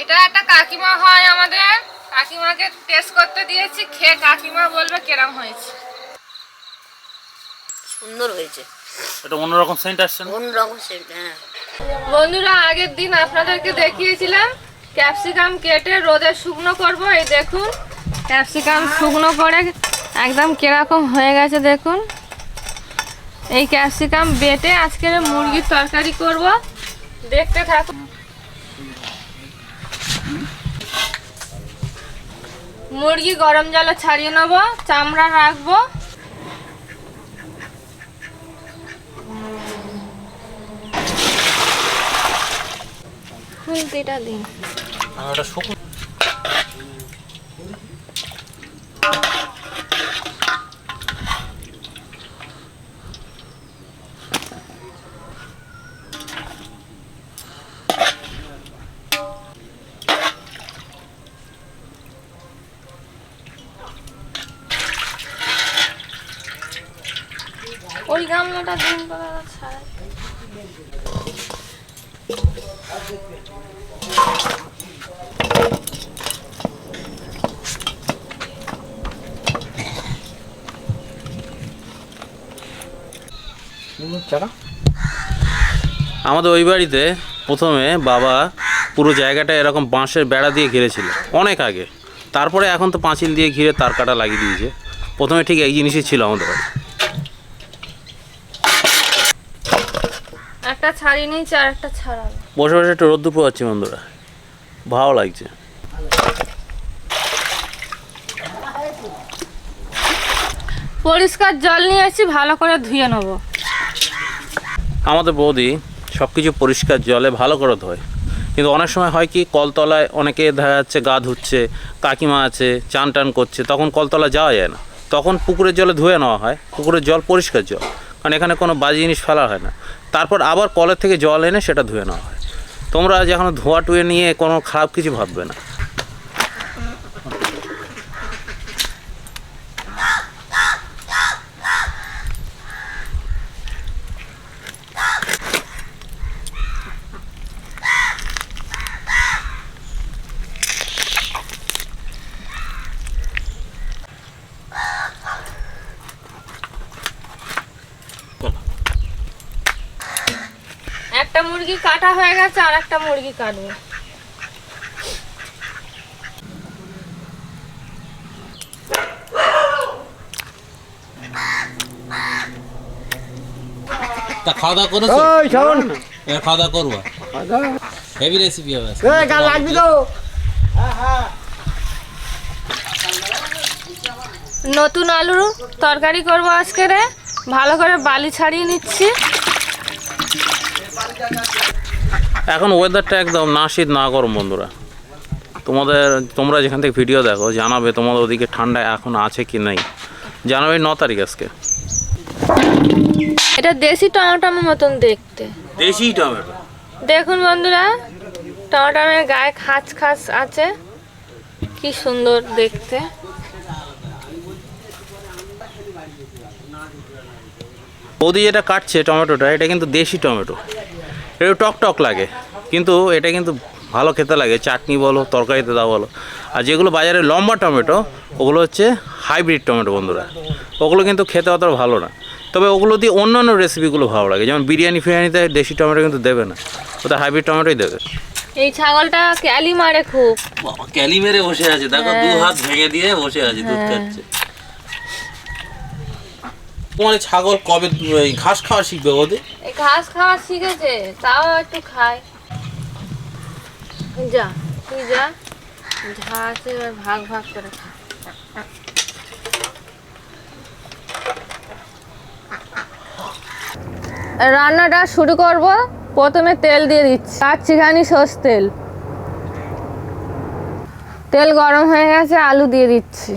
এটা একটা কাকিমা হয় আমাদের। কাকিমাকে টেস্ট করতে দিয়েছি খেয়ে কাকিমা বলবে কেরাম হয়েছে। সুন্দর হয়েছে। এটা অন্যরকম সেন্ট আসছে না? অন্যরকম সেন্ট হ্যাঁ। বন্ধুরা আগের দিন আপনাদেরকে দেখিয়েছিলাম ক্যাপসিকাম কেটে রোদে শুকনো করব। এই দেখুন ক্যাপসিকাম শুকনো করে একদম কীরকম হয়ে গেছে দেখুন। এই ক্যাপসিকাম বেটে আজকে মুরগির তরকারি করব। দেখতে থাকুন। মুরগি গরম জলে ছাড়িয়ে নেব চামড়া রাখব। খুলতেটা দিন। আর ওটা শুকনো ওই গামলাটা দিন আমাদের ওই বাড়িতে প্রথমে বাবা পুরো জায়গাটা এরকম বাঁশের বেড়া দিয়ে ঘিরেছিল, অনেক আগে। তারপরে এখন তো পাঁচিল দিয়ে ঘিরে তার কাটা লাগিয়ে দিয়েছে। প্রথমে ঠিক এই জিনিসই ছিল আমাদের বাড়ি একটা ছাড়িয়ে নিয়েছি আর একটা ছাড়াবো বসে বসে একটু রোদ্দুর পাচ্ছি বন্ধুরা। ভালো লাগছে। পরিষ্কার জল নিয়ে আসি ভালো করে ধুয়ে নেব। আমাদের বৌদি সব কিছু পরিষ্কার জলে ভালো করে ধোয়। কিন্তু অনেক সময় হয় কি কলতলায় অনেকে দেখা যাচ্ছে গা ধুচ্ছে কাকিমা আছে চান টান করছে তখন কলতলা যাওয়া যায় না। তখন পুকুরের জলে ধুয়ে নেওয়া হয় পুকুরের জল পরিষ্কার জল। কারণ এখানে কোনো বাজে জিনিস ফেলা হয় না। তারপর আবার কলের থেকে জল এনে সেটা ধুয়ে নেওয়া হয়। তোমরা যখন ধোয়া টুয়ে নিয়ে কোনো খারাপ কিছু ভাববে না একটা মুরগি কাটা হয়ে গেছে আর একটা মুরগি কাটবো। তা খাওয়া দাওয়া করেছ? ওই শোন এবার খাওয়া দাওয়া করব। হেভি রেসিপি হবে এই গাল লাগবি তো। নতুন আলুর তরকারি করব আজকে রে। ভালো করে বালি ছাড়িয়ে নিচ্ছি। এখন ওয়েদারটা একদম না শীত না গরম বন্ধুরা। তোমাদের তোমরা যেখান থেকে ভিডিও দেখো জানাবে তোমাদের ওদিকে ঠান্ডা এখন আছে কি নেই। জানাবে ন তারিখ আজকে। এটা দেশি টমেটোর মতন দেখতে। দেশি টমেটো? দেখুন বন্ধুরা টমেটোমের গায়ে খাঁচ খাঁচ আছে। কি সুন্দর দেখতে। বৌদি যেটা কাটছে টমেটোটা এটা কিন্তু দেশি টমেটো। একটু টক টক লাগে। কিন্তু এটা কিন্তু ভালো খেতে লাগে। চাটনি বলো তরকারিতে দাও বলো। আর যেগুলো বাজারে লম্বা টমেটো ওগুলো হচ্ছে হাইব্রিড টমেটো বন্ধুরা। ওগুলো কিন্তু খেতে অতটা ভালো না। তবে ওগুলো দিয়ে অন্যান্য রেসিপিগুলো ভালো লাগে। যেমন বিরিয়ানি ফিরিয়ানিতে দেশি টমেটো কিন্তু দেবে না। ওটা হাইব্রিড টমেটোই দেবে। এই ছাগলটা ক্যালি মারে খুব। ক্যালি মেরে বসে আছে। দেখো দু হাত ভেঙে দিয়ে বসে আছে দুধ খাচ্ছে। তোমার ছাগল কবে ঘাস খাওয়া শিখবে ওদের? ঘাস খাওয়া শিখেছে, তাও একটু খায়। যা, তুই যা, ঘাস এবার ভাগ ভাগ করে খা। রান্নাটা শুরু করব, প্রথমে তেল দিয়ে দিচ্ছি। আর চিখানি সস তেল। তেল গরম হয়ে গেছে, আলু দিয়ে দিচ্ছি।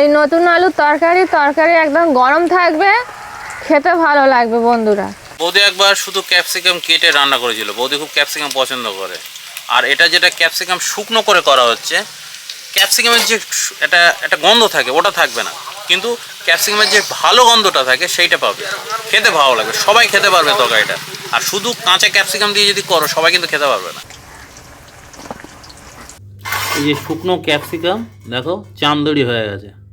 এই নতুন আলু তরকারি তরকারি একদম গরম থাকবে খেতে ভালো লাগবে বন্ধুরা। বৌদি একবার শুধু ক্যাপসিকাম কেটে রান্না করেছিল। বৌদি খুব ক্যাপসিকাম পছন্দ করে। আর এটা যেটা ক্যাপসিকাম শুকনো করে করা হচ্ছে ক্যাপসিকামের যে একটা একটা গন্ধ থাকে ওটা থাকবে না। কিন্তু ক্যাপসিকামের যে ভালো গন্ধটা থাকে সেইটা পাবে। খেতে ভালো লাগবে। সবাই খেতে পারবে তরকারিটা। আর শুধু কাঁচা ক্যাপসিকাম দিয়ে যদি করো সবাই কিন্তু খেতে পারবে না। এই যে শুকনো ক্যাপসিকাম দেখো চান্দড়ি হয়ে গেছে।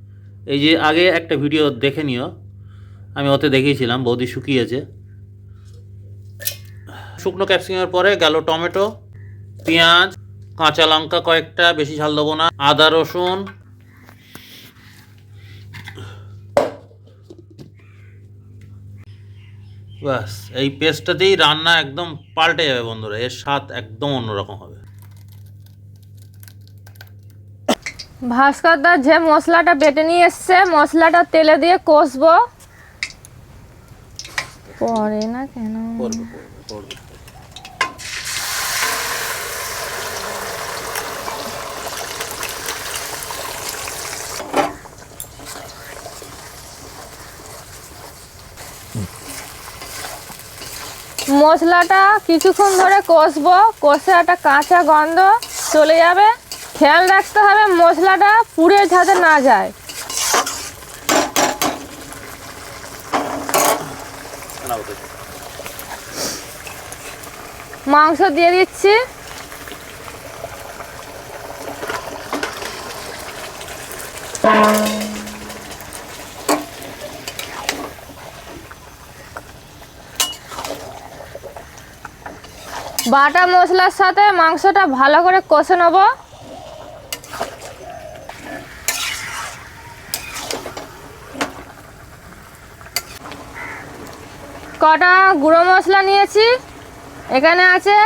এই যে আগে একটা ভিডিও দেখে নিও। আমি ওতে দেখিয়েছিলাম, বৌদি শুকিয়েছে। শুকনো ক্যাপসিকামের পরে গেল টমেটো, পেঁয়াজ, কাঁচা লঙ্কা কয়েকটা, বেশি ঝাল দেবো না, আদা, রসুন। ব্যাস, এই পেস্টটাতেই রান্না একদম পাল্টে যাবে বন্ধুরা, এর স্বাদ একদম অন্যরকম হবে। ভাস্করদার যে মশলাটা বেটে নিয়ে এসছে মশলাটা তেলে দিয়ে কষবো। পরে না কেন? মশলাটা কিছুক্ষণ ধরে কষবো কষে একটা কাঁচা গন্ধ চলে যাবে। খেয়াল রাখতে হবে, মশলাটা পুড়ে যাতে না যায়। মাংস দিয়ে দিচ্ছি। বাটা মশলার সাথে মাংসটা ভালো করে কষে নেব। কটা গুঁড়ো মশলা নিয়েছি। এখানে আছে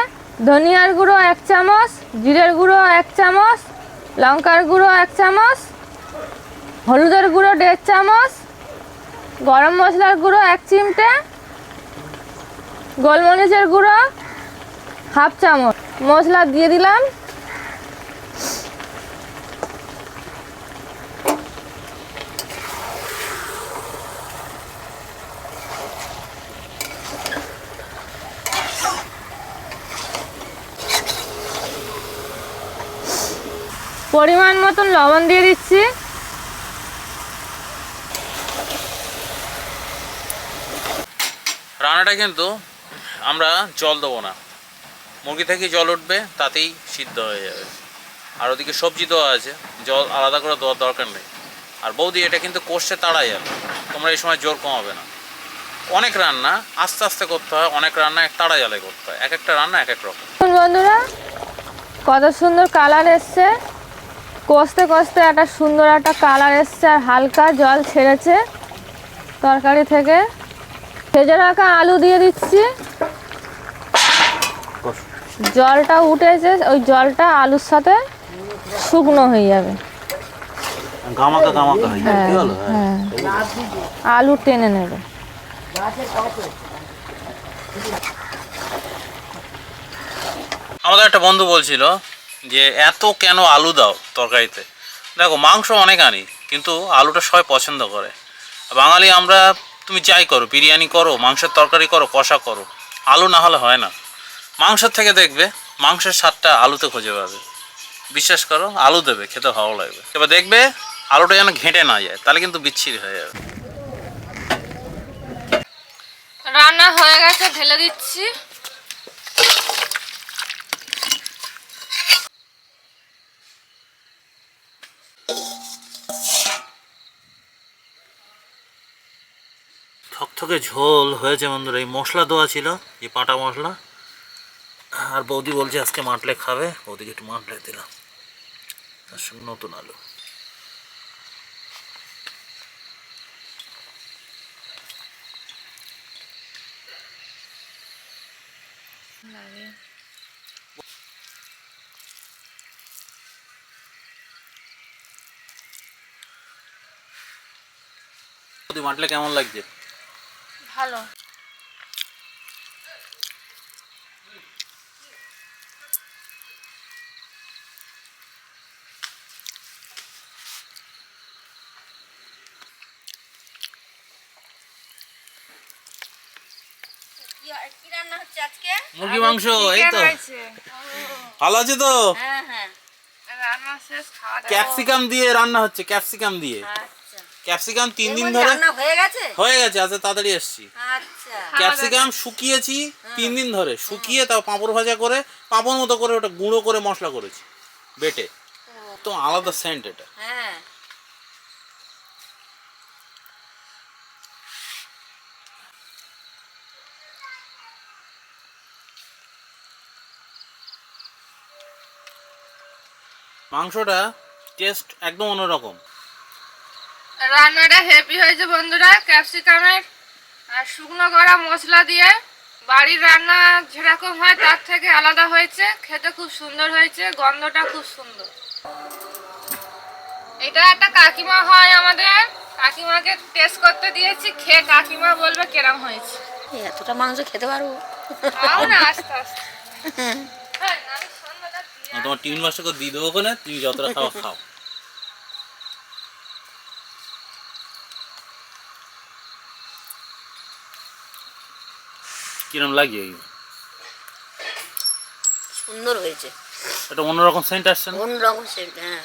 ধনিয়ার গুঁড়ো এক চামচ, জিরের গুঁড়ো এক চামচ, লঙ্কার গুঁড়ো এক চামচ, হলুদের গুঁড়ো দেড় চামচ, গরম মশলার গুঁড়ো এক চিমটে, গোলমরিচের গুঁড়ো হাফ চামচ। মশলা দিয়ে দিলাম। পরিমাণ মতন লবণ দিয়ে দিচ্ছি। রান্নাটা কিন্তু আমরা জল দেবো না। মুরগি থেকে জল উঠবে তাতেই সিদ্ধ হয়ে যাবে। আর ওদিকে সবজি দেওয়া আছে জল আলাদা করে দেওয়ার দরকার নেই। আর বৌদি এটা কিন্তু কষতে তাড়াই যাবে তোমরা এই সময় জোর কমাবে না। অনেক রান্না আস্তে আস্তে করতে হয় অনেক রান্না এক তাড়া জালে করতে হয়। এক একটা রান্না এক এক রকম। বন্ধুরা কত সুন্দর কালার এসছে। কষতে কষতে একটা সুন্দর একটা কালার এসছে আর হালকা জল ছেড়েছে তরকারি থেকে। ভেজে রাখা আলু দিয়ে দিচ্ছি। জলটা উঠেছে ওই জলটা আলুর সাথে শুকনো হয়ে যাবে। হয়ে হলো? হ্যাঁ। আলু টেনে নেবে। আমাদের একটা বন্ধু বলছিল যে এত কেন আলু দাও তরকারিতে? দেখো, মাংস অনেক আনি, কিন্তু আলুটা সবাই পছন্দ করে। বাঙালি আমরা, তুমি যাই করো, বিরিয়ানি করো, মাংসের তরকারি করো, কষা করো, আলু না হলে হয় না। মাংসের থেকে দেখবে, মাংসের স্বাদটা আলুতে খুঁজে পাবে। বিশ্বাস করো, আলু দেবে, খেতে ভালো লাগবে। এবার দেখবে, আলুটা যেন ঘেঁটে না যায়, তাহলে কিন্তু বিচ্ছিরি হয়ে যাবে। রান্না হয়ে গেছে, ঢেলে দিচ্ছি। থকথকে ঝোল হয়েছে বন্ধুরা, এই মশলা দেওয়া ছিল, এই পাটা মশলা। আর বৌদি বলছে আজকে মাটলে খাবে, বৌদিকে একটু মাটলে দিলাম। নতুন আলু। মাটলে কেমন লাগছে? ভালো। কি রান্না হচ্ছে আজকে? মুরগি মাংস এই তো। ভালো আছে তো? হ্যাঁ হ্যাঁ। রান্না শেষ খাওয়া দাওয়া। ক্যাপসিকাম দিয়ে রান্না হচ্ছে ক্যাপসিকাম দিয়ে। আচ্ছা ক্যাপসিকাম তিন দিন ধরে হয়ে গেছে? হয়ে গেছে আজকে তাড়াতাড়ি এসছি আচ্ছা। ক্যাপসিকাম শুকিয়েছি তিন দিন ধরে। শুকিয়ে তাও পাঁপড় ভাজা করে পাঁপড় মতো করে ওটা গুঁড়ো করে মশলা করেছি বেটে। তো আলাদা সেন্ট এটা। হ্যাঁ। মাংসটা টেস্ট একদম অন্যরকম। রান্নাটা হেভি হয়েছে বন্ধুরা ক্যাপসিকামের আর শুকনো করা মশলা দিয়ে। বাড়ির রান্না যেরকম হয় তার থেকে আলাদা হয়েছে খেতে খুব সুন্দর হয়েছে গন্ধটা খুব সুন্দর। এটা একটা কাকিমা হয় আমাদের কাকিমাকে টেস্ট করতে দিয়েছি খেয়ে কাকিমা বলবে কেরাম হয়েছে। এতটা মাংস খেতে পারব? খাও না আস্তে আস্তে। হ্যাঁ, দিয়ে তোমার টিফিন দিয়ে দেবো ওখানে? তুমি যতটা খাও খাও। কিরম লাগিয়ে সুন্দর হয়েছে। এটা অন্যরকম সেন্ট আসছে না? অন্য রকম সেন্ট হ্যাঁ।